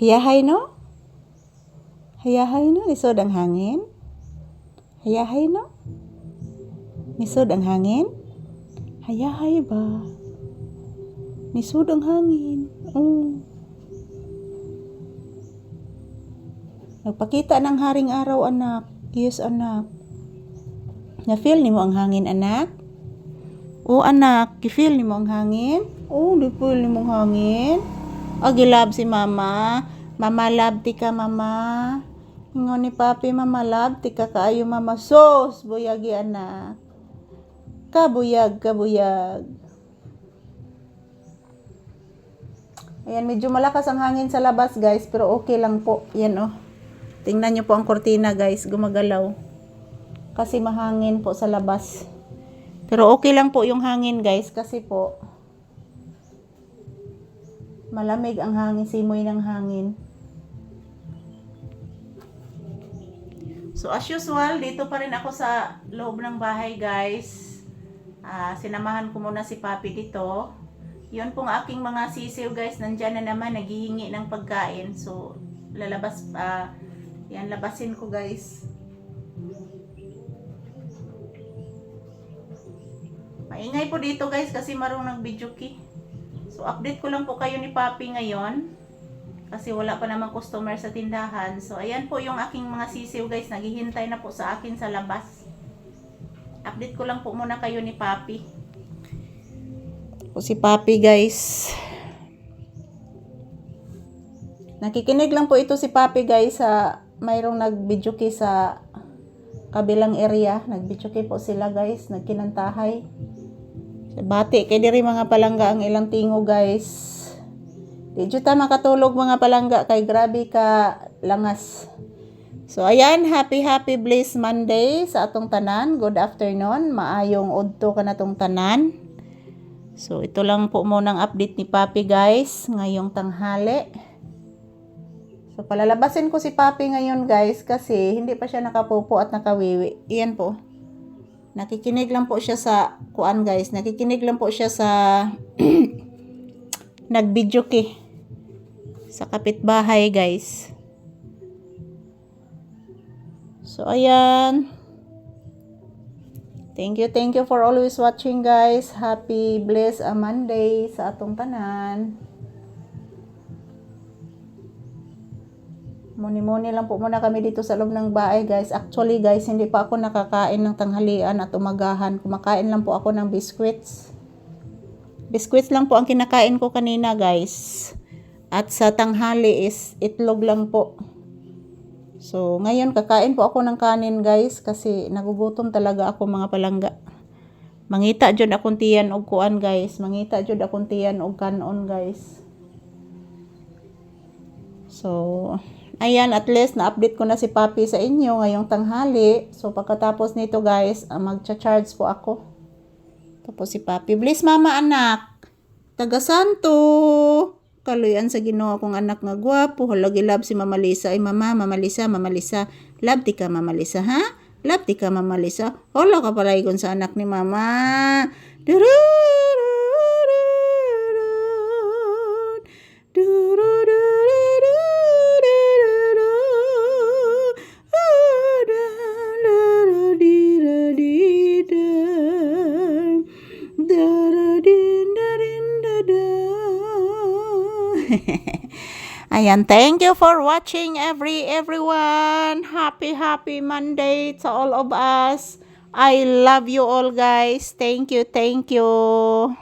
Hayahay no? Hayahay no? Lisod ang hangin? Hayahay no? Lisod ang hangin? Hayahay ba? Lisod ang hangin. Oh. Nagpakita ng haring araw, anak. Yes, anak. Na-feel ni mo ang hangin, anak? O anak, ki-feel ni mo ang hangin? Oh, di feel ni mo ang hangin? Agi love si mama. Mama love ti ka, mama. Ingon ni papi, mama love ti ka kaayo, mama. Sos, buyagi anak. Kabuyag, kabuyag. Ayan, medyo malakas ang hangin sa labas, guys. Pero okay lang po. Yan, oh. Tingnan nyo po ang kortina, guys. Gumagalaw. Kasi mahangin po sa labas. Pero okay lang po yung hangin, guys. Kasi po, malamig ang hangin. Simoy ng hangin. So, as usual, dito pa rin ako sa loob ng bahay, guys. Ah, sinamahan ko muna si Papi dito. Yun pong aking mga sisiw guys, nandyan na naman, naghihingi ng pagkain. So, lalabas, ah, yan, labasin ko guys. Maingay po dito guys kasi marong nag-video key. So, update ko lang po kayo ni Papi ngayon. Kasi wala pa namang customer sa tindahan. So, ayan po yung aking mga sisiw guys, naghihintay na po sa akin sa labas. Update ko lang po muna kayo ni Papi. Po si Papi guys. Nakikinig lang po ito si Papi guys sa mayroong nag-video key sa kabilang area. Nag-video key po sila guys. Nagkinantahay. Bati kay diri mga palangga ang ilang tingo guys. Di ta makatulog mga palangga kay grabe ka langas. So ayan, happy happy bliss Monday sa atong tanan. Good afternoon. Maayong udto ka na tong tanan. So ito lang po munang update ni Papi guys ngayong tanghali. So palalabasin ko si Papi ngayon guys kasi hindi pa siya nakapupo at nakawiwi. Iyan po. Nakikinig lang po siya sa kuan guys. Nakikinig lang po siya sa nag-video key sa kapitbahay guys. So, ayan. Thank you, thank you for always watching guys. Happy, blessed a Monday sa atong tanan. Muni-muni lang po muna kami dito sa loob ng bahay guys. Actually guys, hindi pa ako nakakain ng tanghalian at umagahan. Kumakain lang po ako ng biscuits. Biscuits lang po ang kinakain ko kanina guys. At sa tanghali is itlog lang po. So, ngayon kakain po ako ng kanin guys kasi nagugutom talaga ako mga palangga. Mangita jud akong tiyan og kuan guys. Mangita jud akong tiyan og kanon guys. So, ayan at least na-update ko na si Papi sa inyo ngayong tanghali. So, pagkatapos nito guys, uh, magcha-charge po ako. Tapos si Papi, bless mama anak. Taga Santo. Kaluyan sa Ginoo akong anak nga gwapo. Halagi love si Mama Lisa. Ay mama, Mama Lisa, Mama Lisa. Love ti ka Mama Lisa, ha? Love ti ka Mama Lisa. Hala ka pala ikon sa anak ni Mama. Durururururun. Ayan, thank you for watching every everyone. Happy happy Monday to all of us. I love you all guys. Thank you, thank you.